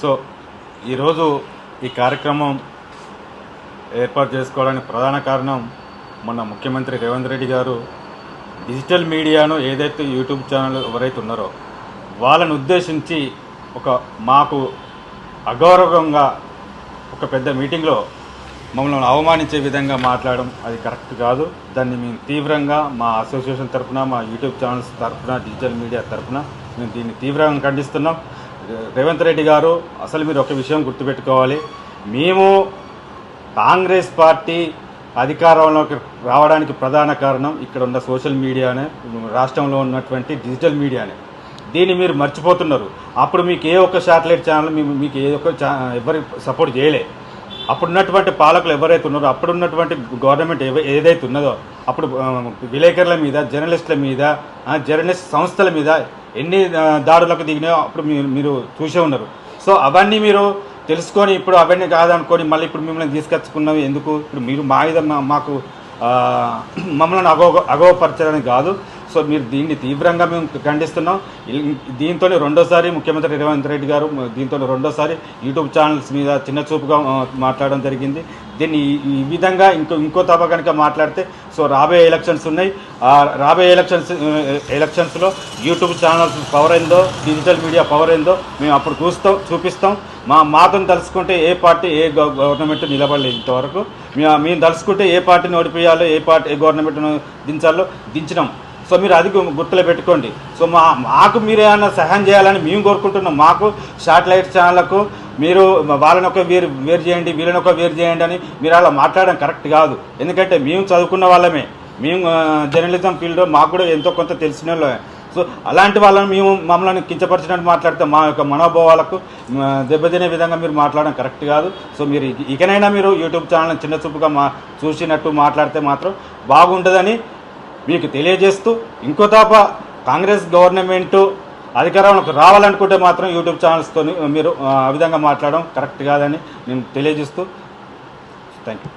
So ఈరోజు ఈ కార్యక్రమం ఏర్పాటు చేసుకోవడానికి ప్రధాన కారణం మొన్న ముఖ్యమంత్రి రేవంత్ రెడ్డి గారు డిజిటల్ మీడియాను ఏదైతే యూట్యూబ్ ఛానల్ ఎవరైతే ఉన్నారో వాళ్ళను ఉద్దేశించి ఒక మాకు అగౌరవంగా ఒక పెద్ద మీటింగ్లో మమ్మల్ని అవమానించే విధంగా మాట్లాడడం అది కరెక్ట్ కాదు. దాన్ని మేము తీవ్రంగా మా అసోసియేషన్ తరఫున మా యూట్యూబ్ ఛానల్స్ తరఫున డిజిటల్ మీడియా తరఫున మేము దీన్ని తీవ్రంగా ఖండిస్తున్నాం. రేవంత్ రెడ్డి గారు అసలు మీరు ఒక విషయం గుర్తుపెట్టుకోవాలి. మేము కాంగ్రెస్ పార్టీ అధికారంలోకి రావడానికి ప్రధాన కారణం ఇక్కడ ఉన్న సోషల్ మీడియానే రాష్ట్రంలో ఉన్నటువంటి డిజిటల్ మీడియానే. దీన్ని మీరు మర్చిపోతున్నారు. అప్పుడు మీకు ఏ ఒక్క శాటిలైట్ ఛానల్ మీకు ఏ ఒక్క ఎవరి సపోర్ట్ చేయలే. అప్పుడు ఉన్నటువంటి పాలకులు ఎవరైతే ఉన్నారో అప్పుడు ఉన్నటువంటి గవర్నమెంట్ ఏదైతే ఉన్నదో అప్పుడు విలేకరుల మీద జర్నలిస్టుల మీద జర్నలిస్ట్ సంస్థల మీద ఎన్ని దాడులకు దిగినాయో అప్పుడు మీరు మీరు చూసే ఉన్నారు సో అవన్నీ మీరు తెలుసుకొని ఇప్పుడు అవన్నీ కాదనుకొని మళ్ళీ ఇప్పుడు మిమ్మల్ని తీసుకొచ్చుకున్నవి ఎందుకు? ఇప్పుడు మీరు మా మీద మాకు మమ్మల్ని అగో అగోపరచడానికి కాదు. సో మీరు దీన్ని తీవ్రంగా మేము ఖండిస్తున్నాం. దీంతో రెండోసారి ముఖ్యమంత్రి రేవంత్ రెడ్డి గారు దీంతో రెండోసారి యూట్యూబ్ ఛానల్స్ మీద చిన్న చూపుగా మాట్లాడడం జరిగింది. దీన్ని ఈ- విధంగా ఇంకో ఇంకో తప్ప కనుక మాట్లాడితే సో రాబోయే ఎలక్షన్స్ ఉన్నాయి. ఆ రాబోయే ఎలక్షన్స్ ఎలక్షన్స్లో యూట్యూబ్ ఛానల్స్ పవర్ ఏందో డిజిటల్ మీడియా పవర్ ఏందో మేము అప్పుడు చూస్తాం చూపిస్తాం. మా మాతను తలుసుకుంటే ఏ పార్టీ ఏ గవర్నమెంట్ నిలబడలేదు ఇంతవరకు. మేము మేము తలుసుకుంటే ఏ పార్టీని ఓడిపోయాలో ఏ పార్టీ ఏ గవర్నమెంట్ను దించాలో దించినాం. సో మీరు అది గుర్తులో పెట్టుకోండి. సో మా మాకు మీరు ఏమైనా సహాయం చేయాలని మేము కోరుకుంటున్నాం. మాకు శాటిలైట్ ఛానళ్ళకు మీరు వాళ్ళని ఒక వేరు వేరు చేయండి వీళ్ళని ఒక వేరు చేయండి అని మీరు అలా మాట్లాడడం కరెక్ట్ కాదు. ఎందుకంటే మేము చదువుకున్న వాళ్ళమే. మేము జర్నలిజం ఫీల్డ్లో మాకు కూడా ఎంతో కొంత తెలిసిన వాళ్ళమే. సో అలాంటి వాళ్ళని మేము మమ్మల్ని కించపరిచినట్టు మాట్లాడితే మా యొక్క మనోభావాలకు దెబ్బతినే విధంగా మీరు మాట్లాడడం కరెక్ట్ కాదు. సో మీరు ఇకనైనా మీరు యూట్యూబ్ ఛానల్ చిన్న చూపుగా మా చూసినట్టు మాట్లాడితే మాత్రం బాగుంటుందని మీకు తెలియజేస్తూ ఇంకో తాప కాంగ్రెస్ గవర్నమెంటు అధికారంలోకి రావాలనుకుంటే మాత్రం యూట్యూబ్ ఛానల్స్తో మీరు ఆ, ఆ విధంగా మాట్లాడడం కరెక్ట్ కాదని నేను తెలియజేస్తూ థ్యాంక్ యూ